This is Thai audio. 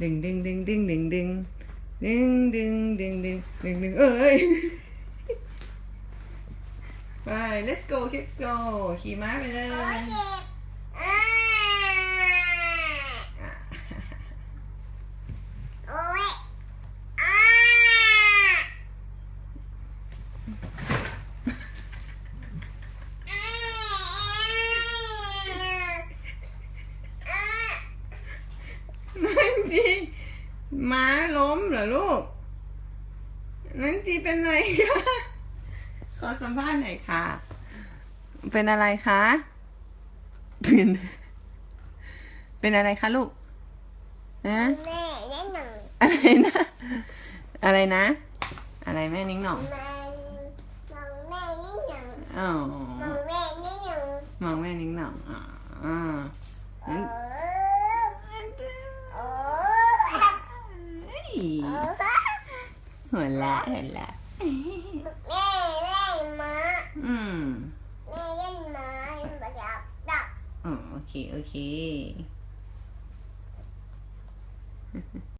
Ding ding ding ding ding ding. Ding ding ding ding ding ding. Ơi. bye. let's go, let's go. ขี่ม้าไปเลย นันจีม้าล้มเหรอลูก นันจีเป็นไรคะขอสัมภาษณ์หน่อยค่ะ เป็นอะไรคะเป็นเป็นอะไรคะลูกนะแม่แน่นอนอะไรนะ อะไรนะ อะไรแม่นิ้งหน่องมองแม่นี่หนึ่งอ๋อมองแม่นี่หนึ่งมองแม่นิ้งหน่องอ่าอ่าเองั้นอโอ้ เฮ้ย โอ้ หัวละหัวละแม่เล่นม้าอืมแม่เล่นม้าประดับดับอ๋อโอเค โอเค